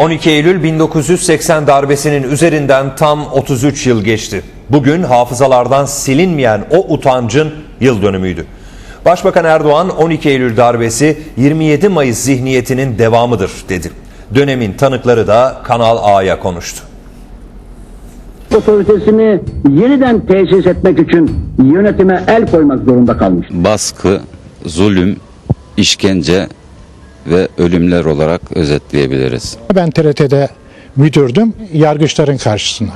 12 Eylül 1980 darbesinin üzerinden tam 33 yıl geçti. Bugün hafızalardan silinmeyen o utancın yıl dönümüydü. Başbakan Erdoğan 12 Eylül darbesi 27 Mayıs zihniyetinin devamıdır dedi. Dönemin tanıkları da Kanal A'ya konuştu. otoritesini yeniden tesis etmek için yönetime el koymak zorunda kalmış. baskı, zulüm, işkence ve ölümler olarak özetleyebiliriz. Ben TRT'de müdürdüm yargıçların karşısına.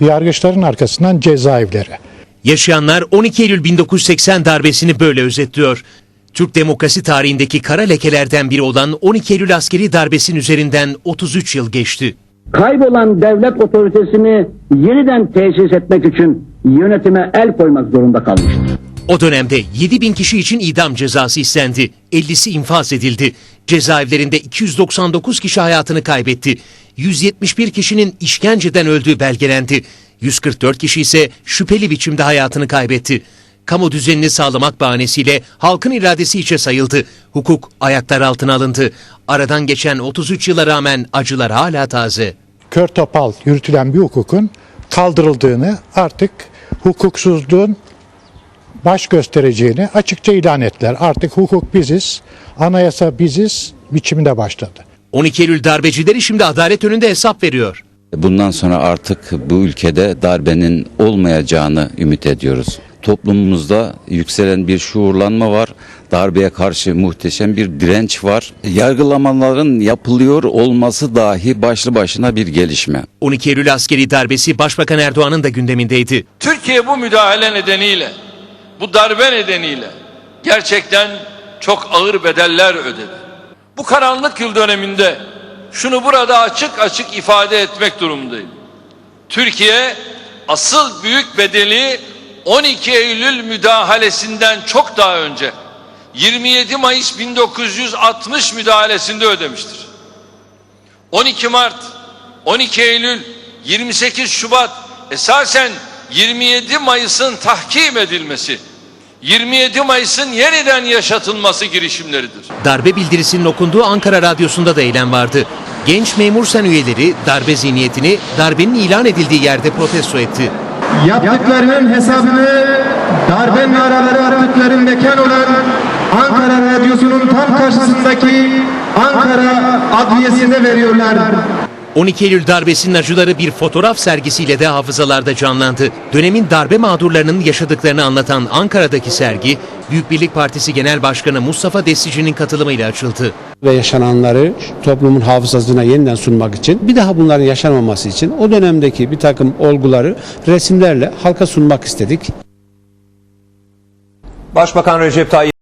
Yargıçların arkasından cezaevleri. Yaşayanlar 12 Eylül 1980 darbesini böyle özetliyor. Türk demokrasi tarihindeki kara lekelerden biri olan 12 Eylül askeri darbesinin üzerinden 33 yıl geçti. Kaybolan devlet otoritesini yeniden tesis etmek için yönetime el koymak zorunda kalmıştır. O dönemde 7 bin kişi için idam cezası istendi. 50'si infaz edildi. Cezaevlerinde 299 kişi hayatını kaybetti. 171 kişinin işkenceden öldüğü belgelendi. 144 kişi ise şüpheli biçimde hayatını kaybetti. Kamu düzenini sağlamak bahanesiyle halkın iradesi içe sayıldı. Hukuk ayaklar altına alındı. Aradan geçen 33 yıla rağmen acılar hala taze. Kör topal yürütülen bir hukukun kaldırıldığını artık hukuksuzluğun baş göstereceğini açıkça ilan ettiler. Artık hukuk biziz, anayasa biziz biçiminde başladı. 12 Eylül darbecileri şimdi adalet önünde hesap veriyor. Bundan sonra artık bu ülkede darbenin olmayacağını ümit ediyoruz. Toplumumuzda yükselen bir şuurlanma var. Darbeye karşı muhteşem bir direnç var. Yargılamaların yapılıyor olması dahi başlı başına bir gelişme. 12 Eylül askeri darbesi Başbakan Erdoğan'ın da gündemindeydi. Türkiye bu müdahale nedeniyle, bu darbe nedeniyle gerçekten çok ağır bedeller ödedi. Bu karanlık yıl döneminde şunu burada açık açık ifade etmek durumundayım. Türkiye asıl büyük bedeli 12 Eylül müdahalesinden çok daha önce 27 Mayıs 1960 müdahalesinde ödemiştir. 12 Mart, 12 Eylül, 28 Şubat esasen 27 Mayıs'ın tahkim edilmesi, 27 Mayıs'ın yeniden yaşatılması girişimleridir. Darbe bildirisinin okunduğu Ankara Radyosu'nda da eylem vardı. Genç memur sen üyeleri darbe zihniyetini darbenin ilan edildiği yerde protesto etti. Yaptıklarının hesabını darbe naraları attıkları mekan olan Ankara Radyosu'nun tam karşısındaki Ankara Adliyesi'ne veriyorlar. 12 Eylül darbesinin acıları bir fotoğraf sergisiyle de hafızalarda canlandı. Dönemin darbe mağdurlarının yaşadıklarını anlatan Ankara'daki sergi, Büyük Birlik Partisi Genel Başkanı Mustafa Destici'nin katılımıyla açıldı. ve yaşananları toplumun hafızasına yeniden sunmak için bir daha bunların yaşanmaması için o dönemdeki bir takım olguları resimlerle halka sunmak istedik. Başbakan Recep Tayyip